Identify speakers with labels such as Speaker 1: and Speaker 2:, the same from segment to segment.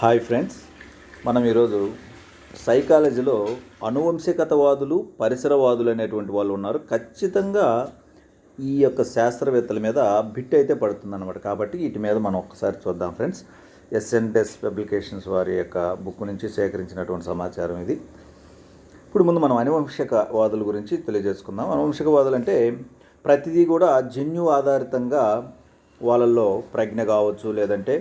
Speaker 1: Hi friends మనం ఈరోజు సైకాలజీలో అనువంశికతవాదులు పరిసరవాదులు అనేటువంటి వాళ్ళు ఉన్నారు. ఖచ్చితంగా ఈ యొక్క శాస్త్రవేత్తల మీద బిట్ అయితే పడుతుందన్నమాట. కాబట్టి వీటి మీద మనం ఒక్కసారి చూద్దాం ఫ్రెండ్స్. ఎస్ఎన్డెస్ పబ్లికేషన్స్ వారి యొక్క బుక్ నుంచి సేకరించినటువంటి సమాచారం ఇది. ఇప్పుడు ముందు మనం అనువంశికవాదుల గురించి తెలియజేసుకుందాం. అనువంశికవాదులు అంటే ప్రతిదీ కూడా జన్యు ఆధారితంగా వాళ్ళల్లో ప్రజ్ఞ కావచ్చు లేదంటే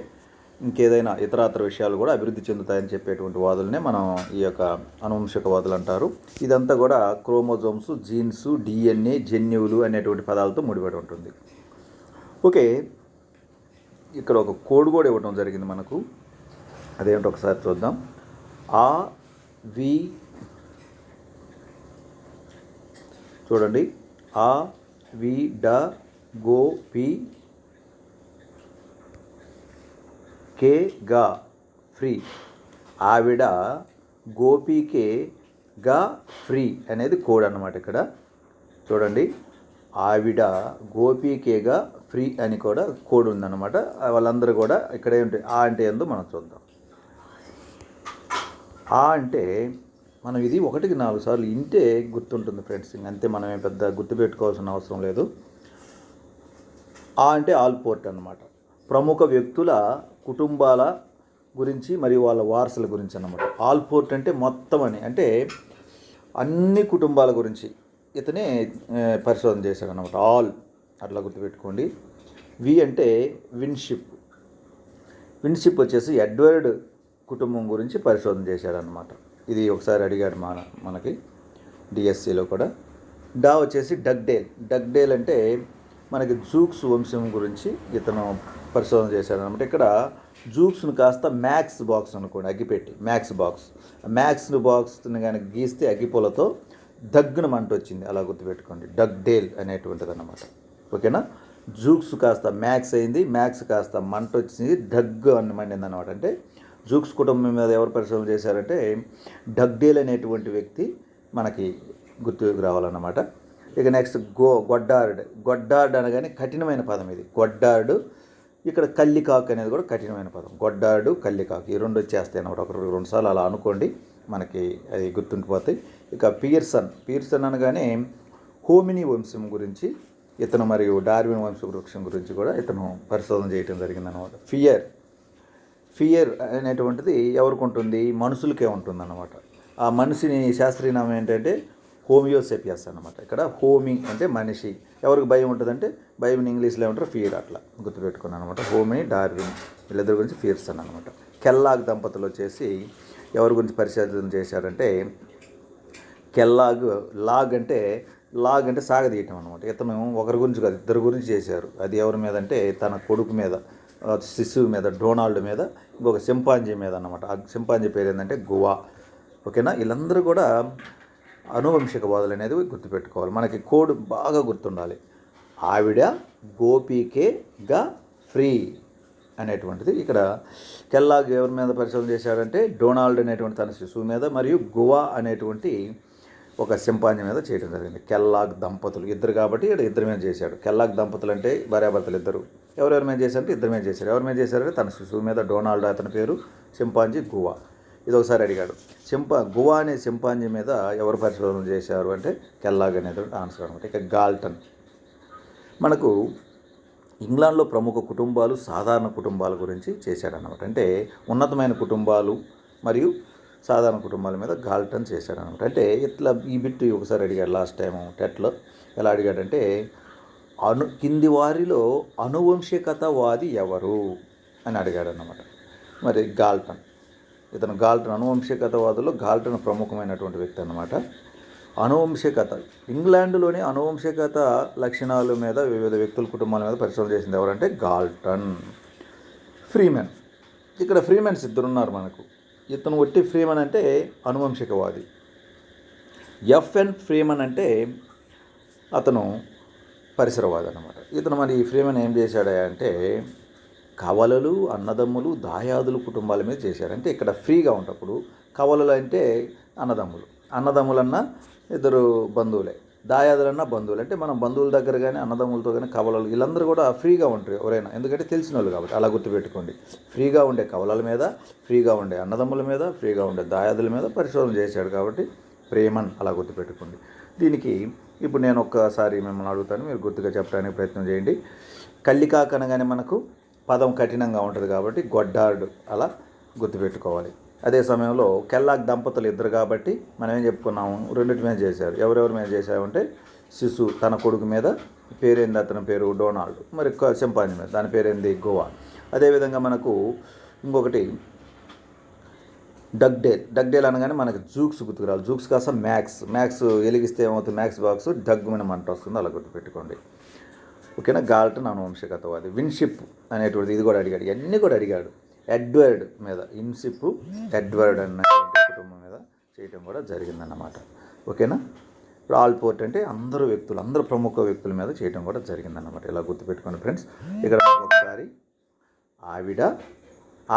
Speaker 1: ఇంకేదైనా ఇతరాతర విషయాలు కూడా అభివృద్ధి చెందుతాయని చెప్పేటువంటి వాదులనే మనం ఈ యొక్క అనువంశికవాదులు అంటారు. ఇదంతా కూడా క్రోమోజోమ్స్ జీన్స్ డిఎన్ఏ జన్యువులు అనేటువంటి పదాలతో ముడిపడి ఉంటుంది. ఓకే. ఇక్కడ ఒక కోడ్ కూడా ఇవ్వడం జరిగింది మనకు. అదేంటో ఒకసారి చూద్దాం. ఆ వి చూడండి. ఆ వి డ గో పి కే గా ఫ్రీ. ఆవిడ గోపికే గా ఫ్రీ అనేది కోడ్ అనమాట ఇక్కడ. చూడండి. ఆవిడ గోపికేగా ఫ్రీ అని కూడా కోడ్ ఉందన్నమాట. వాళ్ళందరూ కూడా ఇక్కడ ఏమిటి ఆ అంటే ఏందో మనం చూద్దాం. ఆ అంటే మనం ఇది ఒకటికి నాలుగు సార్లు ఇంటే గుర్తుంటుంది ఫ్రెండ్స్. అంతే మనం పెద్ద పెద్ద గుర్తుపెట్టుకోవాల్సిన అవసరం లేదు. ఆ అంటే ఆల్ పోర్ట్ అన్నమాట. ప్రముఖ వ్యక్తుల కుటుంబాల గురించి మరియు వాళ్ళ వారసుల గురించి అన్నమాట. ఆల్ పోర్ట్ అంటే మొత్తం అని. అంటే అన్ని కుటుంబాల గురించి ఇతనే పరిశోధన చేశాడు అనమాట ఆల్ అట్లా గుర్తుపెట్టుకోండి. వి అంటే విన్షిప్. విన్షిప్ వచ్చేసి ఎడ్వర్డ్ కుటుంబం గురించి పరిశోధన చేశాడనమాట ఇది ఒకసారి అడిగాడు మన మనకి డిఎస్సిలో కూడా. డా వచ్చేసి డగ్డేల్. డగ్డేల్ అంటే మనకి జూక్స్ వంశం గురించి ఇతను పరిశోధన చేశాడనమాట ఇక్కడ జూక్స్ను కాస్త మ్యాక్స్ బాక్స్ అనుకోండి అగ్గిపెట్టి మ్యాక్స్ బాక్స్. మ్యాక్స్ బాక్స్ని కనుక గీస్తే అగ్గిపూలతో దగ్గున మంట వచ్చింది. అలా గుర్తుపెట్టుకోండి. డగ్ డేల్ అనేటువంటిది అనమాట ఓకేనా? జూక్స్ కాస్త మ్యాక్స్ అయింది. మ్యాక్స్ కాస్త మంట వచ్చింది. డగ్ అని మండింది అనమాట అంటే జూక్స్ కుటుంబం మీద ఎవరు పరిశోధన చేశారంటే డగ్డేల్ అనేటువంటి వ్యక్తి మనకి గుర్తుకు రావాలన్నమాట. ఇక నెక్స్ట్ గో గొడ్డార్డ్. గొడ్డార్డ్ అనగానే కఠినమైన పదం ఇది. గొడ్డార్డు ఇక్కడ కల్లికాకు అనేది కూడా కఠినమైన పదం. గొడ్డాడు కల్లికాకు ఈ రెండు వచ్చేస్తాయి అన్నమాట. ఒక రెండుసార్లు అలా అనుకోండి మనకి అది గుర్తుండిపోతాయి. ఇక పియర్సన్ పియర్సన్ అనగానే హోమిని వంశం గురించి ఇతను మరియు డార్విన్ వంశ వృక్షం గురించి కూడా ఇతను పరిశోధన చేయడం జరిగిందనమాట ఫియర్ ఫియర్ అనేటువంటిది ఎవరికి ఉంటుంది? మనుషులకే ఉంటుంది అనమాట ఆ మనిషిని శాస్త్రీయనామం ఏంటంటే హోమియోసెపియస్ అనమాట ఇక్కడ హోమి అంటే మనిషి. ఎవరికి భయం ఉంటుందంటే భయం ఇంగ్లీష్లో ఏమంటారు ఫియర్ అట్లా గుర్తుపెట్టుకున్నాను అనమాట హోమి డార్విన్ వీళ్ళిద్దరి గురించి ఫియర్సన్ అనమాట కెల్లాగ్ దంపతులు వచ్చేసి ఎవరి గురించి పరిశోధన చేశారంటే కెల్లాగ్ లాగ్ అంటే లాగ్ అంటే సాగదీయటం అనమాట ఇతను ఒకరి గురించి కాదు ఇద్దరు గురించి చేశారు. అది ఎవరి మీద అంటే తన కొడుకు మీద శిశువు మీద డొనాల్డ్ మీద ఇంకొక సింపాంజీ మీద అనమాట ఆ సింపాంజీ పేరు ఏంటంటే గువా. ఓకేనా? వీళ్ళందరూ కూడా అనువంశికవాదులు అనేది గుర్తుపెట్టుకోవాలి. మనకి కోడ్ బాగా గుర్తుండాలి. ఆవిడ గోపికేగా ఫ్రీ అనేటువంటిది ఇక్కడ కెల్లాగ్ ఎవరి మీద పరిశోధన చేశాడంటే డొనాల్డ్ అనేటువంటి తన శిశువు మీద మరియు గువా అనేటువంటి ఒక సింపాంజీ మీద చేయడం జరిగింది. కెల్లాగ్ దంపతులు ఇద్దరు కాబట్టి ఇక్కడ ఇద్దరి మీద చేశాడు. కెల్లాగ్ దంపతులు అంటే భార్యాభర్తలు ఇద్దరు. ఎవరెవరి మీద చేశారంటే ఇద్దరి మీద చేశారు ఎవరి మీద చేశారంటే తన శిశువు మీద డొనాల్డ్ అతని పేరు సింపాంజీ గువా. ఇది ఒకసారి అడిగాడు. చింపా గువా అనే చింపాంజీ మీద ఎవరు పరిశోధన చేశారు? అంటే కెల్లాగ్ అనేది ఆన్సర్ అనమాట. ఇక గాల్టన్. మనకు ఇంగ్లాండ్లో ప్రముఖ కుటుంబాలు సాధారణ కుటుంబాల గురించి చేశాడనమాట అంటే ఉన్నతమైన కుటుంబాలు మరియు సాధారణ కుటుంబాల మీద గాల్టన్ చేశాడనమాట అంటే ఇట్లా ఈ బిట్టు ఒకసారి అడిగాడు లాస్ట్ టైం టెట్లో. ఎలా అడిగాడంటే అను కింది వారిలో అనువంశికతవాది ఎవరు? అని అడిగాడు అన్నమాట మరి గాల్టన్. ఇతను గాల్టన్ అనువంశికతవాదులో గాల్టన్ ప్రముఖమైనటువంటి వ్యక్తి అనమాట అనువంశికత ఇంగ్లాండ్లోని అనువంశికత లక్షణాల మీద వివిధ వ్యక్తుల కుటుంబాల మీద పరిశోధన చేసింది ఎవరంటే గాల్టన్. ఫ్రీమెన్. ఇక్కడ ఫ్రీమెన్స్ ఇద్దరు ఉన్నారు మనకు. ఇతను ఒట్టి ఫ్రీమన్ అంటే అనువంశికవాది ఎఫ్ఎన్ ఫ్రీమన్ అంటే అతను పరిసరవాది అనమాట ఇతను మరి ఈ ఫ్రీమన్ ఏం చేశాడు అంటే కవలలు అన్నదమ్ములు దాయాదులు కుటుంబాల మీద చేశారు. అంటే ఇక్కడ ఫ్రీగా ఉన్నప్పుడు కవలలు అంటే అన్నదమ్ములు. అన్నదమ్ములన్న ఇద్దరు బంధువులే. దాయాదులన్నా బంధువులు. అంటే మనం బంధువుల దగ్గర కానీ అన్నదమ్ములతో కానీ కవలలు వీళ్ళందరూ కూడా ఫ్రీగా ఉంటారు ఎవరైనా. ఎందుకంటే తెలిసిన వాళ్ళు కాబట్టి అలా గుర్తుపెట్టుకోండి. ఫ్రీగా ఉండే కవలల మీద ఫ్రీగా ఉండే అన్నదమ్ముల మీద ఫ్రీగా ఉండే దాయాదుల మీద పరిశోధన చేశాడు కాబట్టి ప్రేమన్ అలా గుర్తుపెట్టుకోండి. దీనికి ఇప్పుడు నేను ఒక్కసారి మిమ్మల్ని అడుగుతాను. మీరు గుర్తుగా చెప్పడానికి ప్రయత్నం చేయండి. కల్లికాక అనగానే మనకు పదం కఠినంగా ఉంటుంది కాబట్టి గొడ్డాడు అలా గుర్తుపెట్టుకోవాలి. అదే సమయంలో కెల్లాక్ దంపతులు ఇద్దరు కాబట్టి మనం ఏం చెప్పుకున్నాము? రెండింటి మీద చేశారు. ఎవరెవరి మీద చేశామంటే శిశు తన కొడుకు మీద పేరేంది అతని పేరు? డొనాల్డ్. మరి చింపాంజీ మీద. దాని పేరేంది? గోవా. అదేవిధంగా మనకు ఇంకొకటి డగ్డేల్. డగ్డేల్ అనగానే మనకి జూక్స్ గుర్తుకురావాలి. జూక్స్ కాస్త మ్యాక్స్. మ్యాక్స్ వెలిగిస్తే ఏమవుతుంది? మ్యాక్స్ బాక్స్ డగ్గు మీద మంట వస్తుంది. అలా గుర్తుపెట్టుకోండి. ఓకేనా? గాల్టన్ అనువంశికతవాది విన్షిప్ అనేటువంటిది ఇది కూడా అడిగాడు. ఇవన్నీ కూడా అడిగాడు. ఎడ్వర్డ్ మీద. ఇన్షిప్ ఎడ్వర్డ్ అన్న కుటుంబం మీద చేయటం కూడా జరిగిందన్నమాట. ఓకేనా? ఇప్పుడు ఆల్ పోర్ట్ అంటే అందరూ వ్యక్తులు అందరూ ప్రముఖ వ్యక్తుల మీద చేయటం కూడా జరిగిందన్నమాట. ఇలా గుర్తుపెట్టుకోండి ఫ్రెండ్స్. ఇక్కడ ఒకసారి ఆవిడ.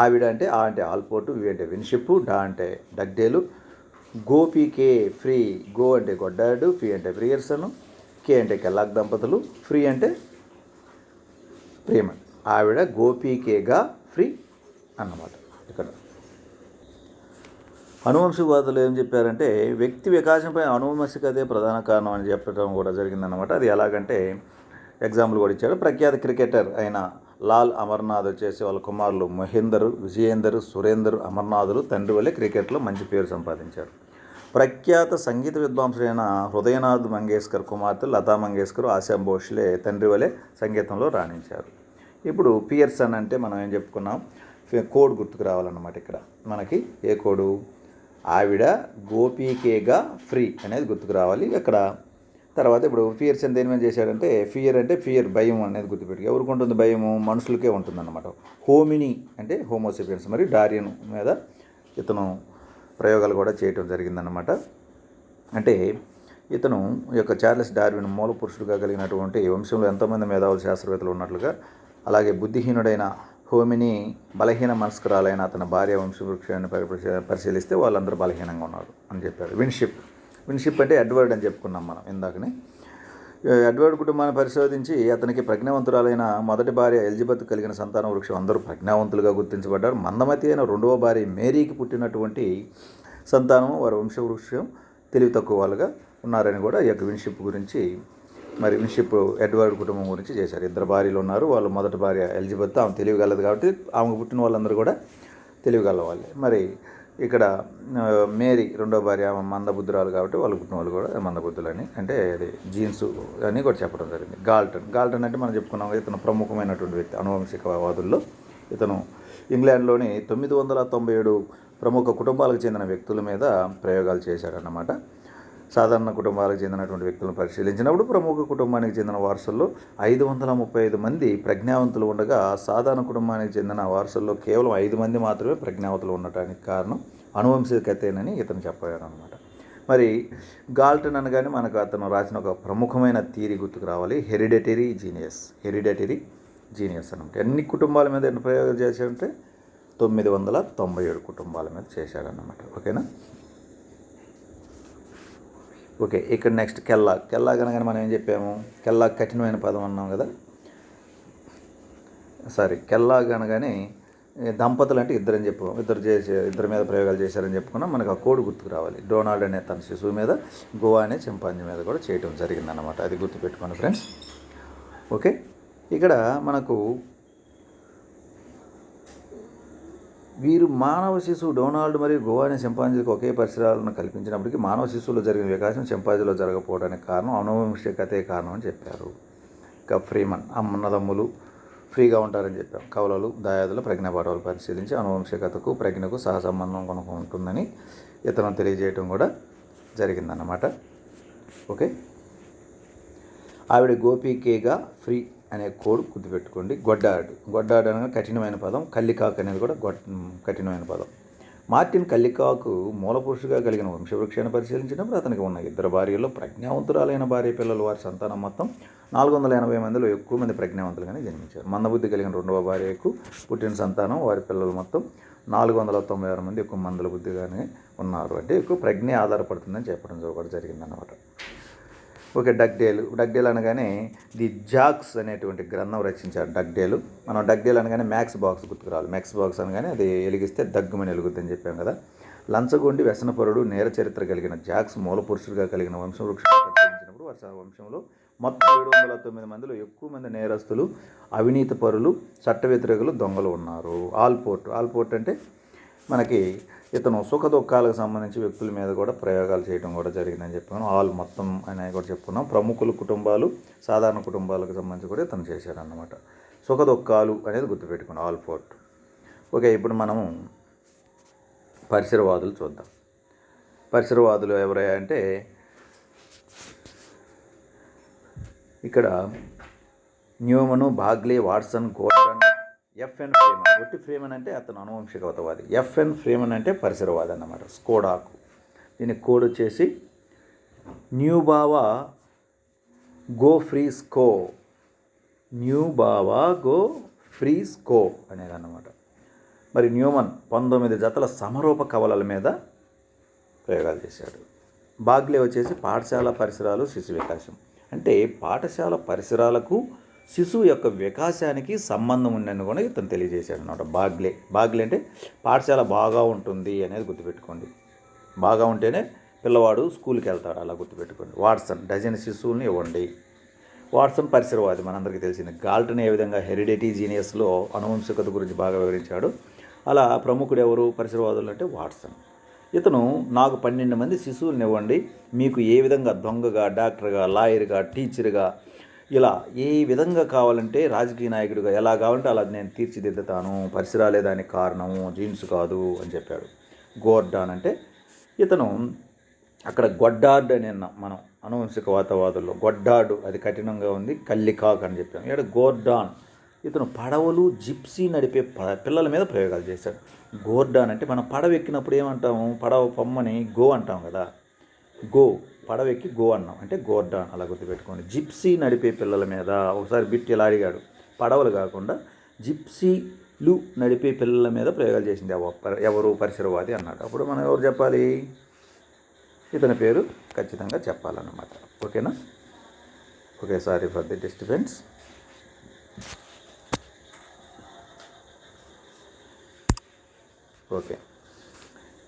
Speaker 1: ఆవిడ అంటే ఆ అంటే ఆల్పోర్టు వి అంటే విన్షిప్ డా అంటే డగ్డేలు గోపికే ఫ్రీ గో అంటే గొడ్డాడు ఫీ అంటే ప్రియర్సను కే అంటే కెల్లాక్ దంపతులు ఫ్రీ అంటే ప్రేమ. ఆవిడ గోపీకేగా ఫ్రీ అన్నమాట. ఇక్కడ. అనువంశవాదులు ఏం చెప్పారంటే వ్యక్తి వికాసంపై అనువంశికతే ప్రధాన కారణం అని చెప్పడం కూడా జరిగిందనమాట అది ఎలాగంటే ఎగ్జాంపుల్ కూడా ఇచ్చాడు. ప్రఖ్యాత క్రికెటర్ అయిన లాల్ అమర్నాథ్ వచ్చేసి వాళ్ళ కుమారులు మహేందర్ విజయేందర్ సురేందర్ అమర్నాథులు తండ్రి వల్లే క్రికెట్లో మంచి పేరు సంపాదించారు. ప్రఖ్యాత సంగీత విద్వాంసుడైన హృదయనాథ్ మంగేష్కర్ కుమార్తె లతా మంగేష్కర్ ఆశా భోష్లే తండ్రి వలె సంగీతంలో రాణించారు. ఇప్పుడు పియర్సన్ అంటే మనం ఏం చెప్పుకున్నాం? కోడ్ గుర్తుకు రావాలన్నమాట ఇక్కడ. మనకి ఏ కోడు? ఆవిడ గోపీకేగా ఫ్రీ అనేది గుర్తుకు రావాలి అక్కడ తర్వాత ఇప్పుడు ఫియర్స్ దేని మీద చేశాడంటే ఫియర్ అంటే ఫియర్ భయం అనేది గుర్తుపెట్టి ఎవరికి ఉంటుంది భయము? మనుషులకే ఉంటుందన్నమాట. హోమిని అంటే హోమోసిపియన్స్. మరి డారియన్ మీద ఇతను ప్రయోగాలు కూడా చేయటం జరిగిందన్నమాట. అంటే ఇతను ఈ యొక్క చార్లెస్ డార్విన్ మూల పురుషుడుగా కలిగినటువంటి వంశంలో ఎంతోమంది మేధావులు శాస్త్రవేత్తలు ఉన్నట్లుగా అలాగే బుద్ధిహీనుడైన హోమిని బలహీన మనస్కురాలైన అతని భార్య వంశవృక్షాన్ని వృక్షాన్ని పరిశీలిస్తే వాళ్ళందరూ బలహీనంగా ఉన్నారు అని చెప్పారు. విన్షిప్. విన్షిప్ అంటే ఎడ్వర్డ్ అని చెప్పుకున్నాం మనం ఇందాకనే. ఎడ్వర్డ్ కుటుంబాన్ని పరిశోధించి అతనికి ప్రజ్ఞావంతురాలైన మొదటి భార్య ఎలిజబెత్ కలిగిన సంతాన వృక్షం అందరూ ప్రజ్ఞావంతులుగా గుర్తించబడ్డారు. మందమతి అయిన రెండవ భార్య మేరీకి పుట్టినటువంటి సంతానం వారి వంశవృక్షం తెలివి తక్కువ వాళ్ళుగా ఉన్నారని కూడా ఈ యొక్క విన్షిప్ గురించి మరి విన్షిప్ ఎడ్వర్డ్ కుటుంబం గురించి చేశారు. ఇద్దరు భార్యలు ఉన్నారు. వాళ్ళు మొదటి భార్య ఎలిజబెత్ ఆమె తెలివిగలదు కాబట్టి ఆమెకు పుట్టిన వాళ్ళందరూ కూడా తెలివిగల మరి ఇక్కడ మేరీ రెండో భార్య మందబుద్ధురాలు కాబట్టి వాళ్ళ పుట్టిన వాళ్ళు కూడా మందబుద్ధులని అంటే అది జీన్స్ అని కూడా చెప్పడం జరిగింది. గాల్టన్ గాల్టన్ అంటే మనం చెప్పుకున్నాం ఇతను ప్రముఖమైనటువంటి వ్యక్తి అనువంశికవాదుల్లో ఇతను ఇంగ్లాండ్లోని తొమ్మిది వందల తొంభై ఏడు ప్రముఖ కుటుంబాలకు చెందిన వ్యక్తుల మీద ప్రయోగాలు చేశాడన్నమాట. సాధారణ కుటుంబాలకు చెందినటువంటి వ్యక్తులను పరిశీలించినప్పుడు ప్రముఖ కుటుంబానికి చెందిన వారసుల్లో ఐదు వందల ముప్పై ఐదు మంది ప్రజ్ఞావంతులు ఉండగా సాధారణ కుటుంబానికి చెందిన వారసుల్లో కేవలం ఐదు మంది మాత్రమే ప్రజ్ఞావంతులు ఉండటానికి కారణం అనువంశికతేనని ఇతను చెప్పారు అనమాట మరి గాల్టన్ అనగానే మనకు అతను రాసిన ఒక ప్రముఖమైన థీరీ గుర్తుకు రావాలి. హెరిడటరీ జీనియస్. హెరిడటరీ జీనియస్ అనమాట ఎన్ని కుటుంబాల మీద ఎన్ని ప్రయోగాలు చేశాడంటే? తొమ్మిది వందల తొంభై ఏడు కుటుంబాల మీద చేశాడన్నమాట. ఓకేనా? ఓకే ఇక్కడ నెక్స్ట్ కెల్లా. కెల్లా కనుక మనం ఏం చెప్పాము? కెల్లా కఠినమైన పదం అన్నాం కదా? సారీ కెల్లా అనగానే దంపతులు అంటే ఇద్దరని అని చెప్పు ఇద్దరు చేసే ఇద్దరి మీద ప్రయోగాలు చేశారని చెప్పుకున్నాం. మనకు ఆ కోడ్ గుర్తుకు రావాలి. డొనాల్డ్ అనే తన శిశువు మీద గోవా అనే చింపాంజీ మీద కూడా చేయటం జరిగిందన్నమాట. అది గుర్తుపెట్టుకోండి ఫ్రెండ్స్ ఓకే ఇక్కడ మనకు వీరు మానవ శిశువు డొనాల్డ్ మరియు గోవాని అనే ఒకే పరిసరాలను కల్పించినప్పటికీ మానవ శిశువులో జరిగిన వికాసం చింపాంజీలో జరగకపోవడానికి కారణం అనువంశికతే కారణం అని చెప్పారు. ఇంకా ఫ్రీమన్ అమ్మన్నదమ్ములు ఫ్రీగా ఉంటారని చెప్పాం. కవలలు దాయాదులు ప్రజ్ఞాపాఠాలు పరిశీలించి అనువంశికతకు ప్రజ్ఞకు సహసంబంధం కొనుక ఉంటుందని ఇతను తెలియజేయటం కూడా జరిగిందన్నమాట. ఓకే? ఆవిడ గోపికేగా ఫ్రీ అనే కోడ్ గుర్తుపెట్టుకోండి. గొడ్డాడు. గొడ్డాడు అనగా కఠినమైన పదం. కల్లికాక్ అనేది కూడా గొడ్ కఠినమైన పదం. మార్టిన్ కల్లికాకు మూలపురుషుగా కలిగిన వంశవృక్షాన్ని పరిశీలించినప్పుడు అతనికి ఉన్న ఇద్దరు భార్యల్లో ప్రజ్ఞావంతురాలైన భార్య పిల్లలు వారి సంతానం మొత్తం నాలుగు వందల ఎనభై మందిలో ఎక్కువ మంది ప్రజ్ఞావంతులుగానే జన్మించారు. మందబుద్ధి కలిగిన రెండవ భార్యకు పుట్టిన సంతానం వారి పిల్లలు మొత్తం నాలుగు వందల తొంభై ఆరు మంది ఎక్కువ మందల బుద్ధిగానే ఉన్నారు. అంటే ఎక్కువ ప్రజ్ఞ ఆధారపడుతుందని చెప్పడం కూడా జరిగిందన్నమాట. Okay Dugdale. డగ్డేల్ అనగానే ది జాక్స్ అనేటువంటి గ్రంథం రచించారు డగ్డేలు. మనం డగ్డేల్ అనగానే మ్యాక్స్ బాక్స్ గుర్తుకురావాలి మ్యాక్స్ బాక్స్ అనగానే అది వెలిగిస్తే దగ్గుమని వెలుగుద్దని చెప్పాం కదా. లంచగొండి వ్యసనపరుడు నేర చరిత్ర కలిగిన జాక్స్ మూల పురుషుడిగా కలిగిన వంశవృక్షం పరిశీలించినప్పుడు వారి వంశంలో మొత్తం ఏడు వందల తొమ్మిది మందిలో ఎక్కువ మంది నేరస్తులు అవినీతి పరులు చట్ట వ్యతిరేకులు దొంగలు ఉన్నారు. ఆల్పోర్ట్ ఆల్పోర్ట్ అంటే మనకి ఇతను సుఖ దుఃఖాలకు సంబంధించి వ్యక్తుల మీద కూడా ప్రయోగాలు చేయడం కూడా జరిగిందని చెప్పాను. ఆల్ మొత్తం అని కూడా చెప్పుకున్నాం. ప్రముఖుల కుటుంబాలు సాధారణ కుటుంబాలకు సంబంధించి కూడా ఇతను చేశారన్నమాట. సుఖ దుఃఖాలు అనేది గుర్తుపెట్టుకున్నాం ఆల్ ఫోర్ట్ ఓకే ఇప్పుడు మనము పరిసరవాదులు చూద్దాం. పరిసరవాదులు ఎవరయ్యా అంటే ఇక్కడ Newman Bagley Watson Gordon F N Freeman. ఒట్టి ఫ్రేమన్ అంటే అతను అనువంశికవతవాది. ఎఫ్ఎన్ ఫ్రేమన్ అంటే పరిసరవాది అన్నమాట. స్కోడాకు. దీని కోడ్ వచ్చేసి న్యూ బావా గో ఫ్రీ స్కో. న్యూ బావా గో ఫ్రీ స్కో అనేది అన్నమాట మరి న్యూమన్ పంతొమ్మిది జతల సమరూప కవలల మీద ప్రయోగాలు చేశాడు. బాగ్లే వచ్చేసి పాఠశాల పరిసరాలు శిశు వికాసం. అంటే పాఠశాల పరిసరాలకు శిశువు యొక్క వికాసానికి సంబంధం ఉందని కూడా ఇతను తెలియజేశాడు అనమాట బాగ్లే. బాగ్లే అంటే పాఠశాల బాగా ఉంటుంది అనేది గుర్తుపెట్టుకోండి. బాగా ఉంటేనే పిల్లవాడు స్కూల్కి వెళ్తాడు అలా గుర్తుపెట్టుకోండి. వాట్సన్ డజన్ శిశువుల్ని ఇవ్వండి. వాట్సన్ పరిసరవాది మనందరికీ తెలిసింది గాల్టన్ ఏ విధంగా హెరిడిటీ జీనియస్లో అనువంశికత గురించి బాగా వివరించాడు. అలా ప్రముఖుడు ఎవరు పరిసరవాదులు అంటే వాట్సన్. ఇతను నాకు పన్నెండు మంది శిశువులను ఇవ్వండి మీకు ఏ విధంగా దొంగగా డాక్టర్గా లాయర్గా టీచర్గా ఇలా ఏ విధంగా కావాలంటే రాజకీయ నాయకుడిగా ఎలా కావాలంటే అలా నేను తీర్చిదిద్దుతాను పరిసరాలే దానికి కారణము జీన్స్ కాదు అని చెప్పాడు. గోర్డాన్ అంటే ఇతను అక్కడ గొడ్డార్డ్ అని అన్నాం మనం అనువంశిక వాతావాదుల్లో గొడ్డాడు అది కఠినంగా ఉంది కల్లికాక్ అని చెప్పాం ఇక్కడ గోర్డాన్ ఇతను పడవలు జిప్సీ నడిపే ప పిల్లల మీద ప్రయోగాలు చేశాడు. గోర్డాన్ అంటే మనం పడవ ఎక్కినప్పుడు ఏమంటాము? పడవ పొమ్మని గో అంటాం కదా. గో పడవెక్కి గో అన్నాం. అంటే గోర్డాన్ అలా గుర్తుపెట్టుకోండి. జిప్సీ నడిపే పిల్లల మీద ఒకసారి బిట్ ఇలా అడిగాడు? పడవలు కాకుండా జిప్సీలు నడిపే పిల్లల మీద ప్రయోగాలు చేసింది. ఎవరు పరిసరవాది అన్నాడు. అప్పుడు మనం ఎవరు చెప్పాలి? ఇతని పేరు ఖచ్చితంగా చెప్పాలన్నమాట. ఓకేనా? Okay sorry for the disturbance. Okay.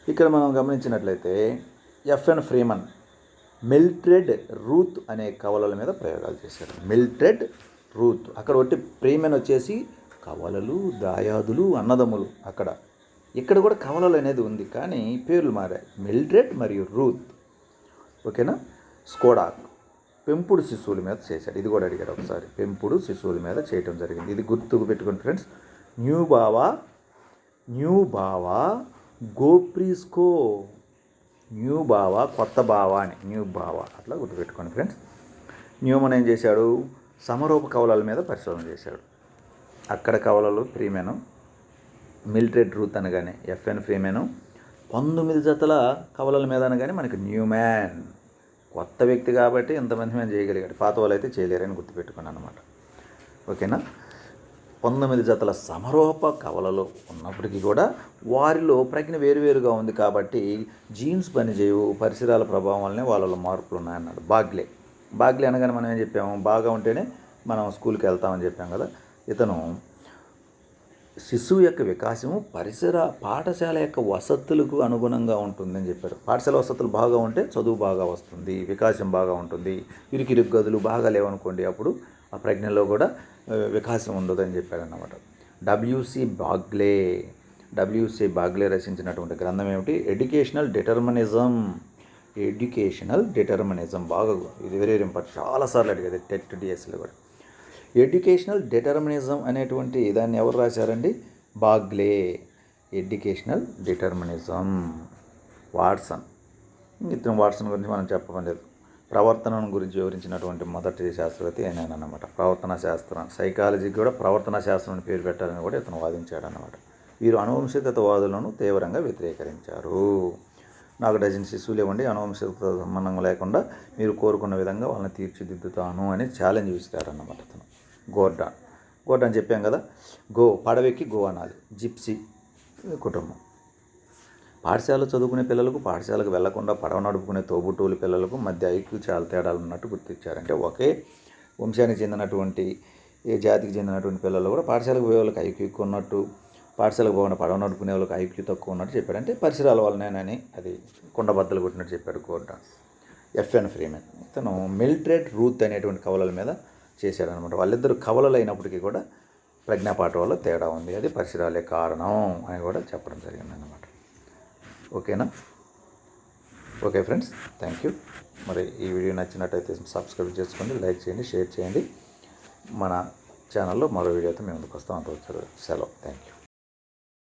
Speaker 1: ఇక్కడ మనం గమనించినట్లయితే ఎఫ్ఎన్ ఫ్రీమన్ మిల్ట్రెడ్ రూత్ అనే కవలల మీద ప్రయోగాలు చేశాడు మిల్ట్రెడ్ రూత్. అక్కడ ఒకటి ప్రేమను వచ్చేసి కవలలు దాయాదులు అన్నదమ్ములు అక్కడ. ఇక్కడ కూడా కవలలు అనేది ఉంది కానీ పేర్లు మారాయి. మిల్ట్రెడ్ మరియు రూత్. ఓకేనా? స్కోడాక్. పెంపుడు శిశువుల మీద చేశాడు. ఇది కూడా అడిగాడు ఒకసారి. పెంపుడు శిశువుల మీద చేయటం జరిగింది. ఇది గుర్తుకు పెట్టుకోండి ఫ్రెండ్స్. న్యూ బావా న్యూ బావా గోప్రీస్కో న్యూ బావ కొత్త బావ అని. న్యూ బావ అట్లా గుర్తుపెట్టుకోండి ఫ్రెండ్స్. న్యూమన్ ఏం చేశాడు? సమరూప కవలాల మీద పరిశోధన చేశాడు. అక్కడ కవలలు ఫ్రీమెను మిలిటరీ ట్రూత్ అనగానే ఎఫ్ఎన్ ఫ్రీమెను పంతొమ్మిది జతల కవలల మీద అనగానే మనకి న్యూ మ్యాన్ కొత్త వ్యక్తి కాబట్టి ఇంతమంది మేము చేయగలిగాడు. పాత వాళ్ళు అయితే చేయలేరని గుర్తుపెట్టుకున్నాను అనమాట ఓకేనా? పంతొమ్మిది జతల సమరూప కవలలు ఉన్నప్పటికీ కూడా వారిలో ప్రజ్ఞ వేరువేరుగా ఉంది కాబట్టి జీన్స్ పనిచేయవు పరిసరాల ప్రభావం వల్లనే వాళ్ళలో మార్పులు ఉన్నాయన్నాడు బాగ్లే. బాగ్లే అనగానే మనం ఏం చెప్పాము? బాగా ఉంటేనే మనం స్కూల్కి వెళ్తామని చెప్పాం కదా. ఇతను శిశువు యొక్క వికాసము పరిసర పాఠశాల యొక్క వసతులకు అనుగుణంగా ఉంటుందని చెప్పారు. పాఠశాల వసతులు బాగా ఉంటే చదువు బాగా వస్తుంది వికాసం బాగా ఉంటుంది ఇరుకిరుకు గదులు బాగా లేవనుకోండి అప్పుడు ఆ ప్రజ్ఞలో కూడా వికాసం ఉండదని చెప్పారన్నమాట. డబ్ల్యూసి బాగ్లే డబ్ల్యూసి బాగ్లే రచించినటువంటి గ్రంథం ఏమిటి? ఎడ్యుకేషనల్ డిటర్మనిజం ఎడ్యుకేషనల్ డిటర్మనిజం బాగా ఇది వెరీ వెరీ ఇంపార్టెంట్ చాలాసార్లు అడిగేది టెట్ డిఎస్లో కూడా. ఎడ్యుకేషనల్ డిటర్మినిజం అనేటువంటి దాన్ని ఎవరు రాశారండి? బాగ్లే ఎడ్యుకేషనల్ డిటర్మినిజం వాట్సన్ ఇతను వాట్సన్ గురించి మనం చెప్పలేదు ప్రవర్తనను గురించి వివరించినటువంటి మొదటి శాస్త్రవేత్త ఆయన అనమాట ప్రవర్తన శాస్త్రం సైకాలజీకి కూడా ప్రవర్తన శాస్త్రం అని పేరు పెట్టాలని కూడా ఇతను వాదించాడు అన్నమాట వీరు అనువంశికతవాదులను తీవ్రంగా వ్యతిరేకరించారు. నాకు డజన్ శిశువులు ఇవ్వండి అనువంశికత సంబంధం లేకుండా మీరు కోరుకున్న విధంగా వాళ్ళని తీర్చిదిద్దుతాను అని ఛాలెంజ్ విసిరారన్నమాట అతను. గోర్డాన్ గోర్డాన్ చెప్పాం కదా గో పడవెక్కి గో అనాలి. జిప్సీ కుటుంబం. పాఠశాల చదువుకునే పిల్లలకు పాఠశాలకు వెళ్ళకుండా పడవ నడుపుకునే తోబుటూలి పిల్లలకు మధ్య ఐక్యూ చాలా తేడాలు ఉన్నట్టు గుర్తించారు అంటే ఒకే వంశానికి చెందినటువంటి ఏ జాతికి చెందినటువంటి పిల్లలు కూడా పాఠశాలకు పోయే వాళ్ళకి ఐక్యూ ఎక్కువ ఉన్నట్టు పాఠశాలకు పోకుండా పడవ నడుపుకునే వాళ్ళకి ఐక్యూ తక్కువ ఉన్నట్టు చెప్పాడు అంటే పరిసరాల వల్లనేనని అది కుండబద్దలు కొట్టినట్టు చెప్పాడు కోట. FN Freeman. ఇతను మిల్ట్రేట్ రూత్ అనేటువంటి కవలల మీద చేశాడనమాట. వాళ్ళిద్దరు కవలలు అయినప్పటికీ కూడా ప్రజ్ఞాపాఠ వల్ల తేడా ఉంది. అది పరిసరాలే కారణం అని కూడా చెప్పడం జరిగిందనమాట. ఓకేనా? Okay friends thank you. మరి ఈ వీడియో నచ్చినట్టయితే సబ్స్క్రైబ్ చేసుకోండి లైక్ చేయండి షేర్ చేయండి. మన ఛానల్లో మరో వీడియోతో మేము ముందుకు వస్తాం. అంత సెలవు. Thank you.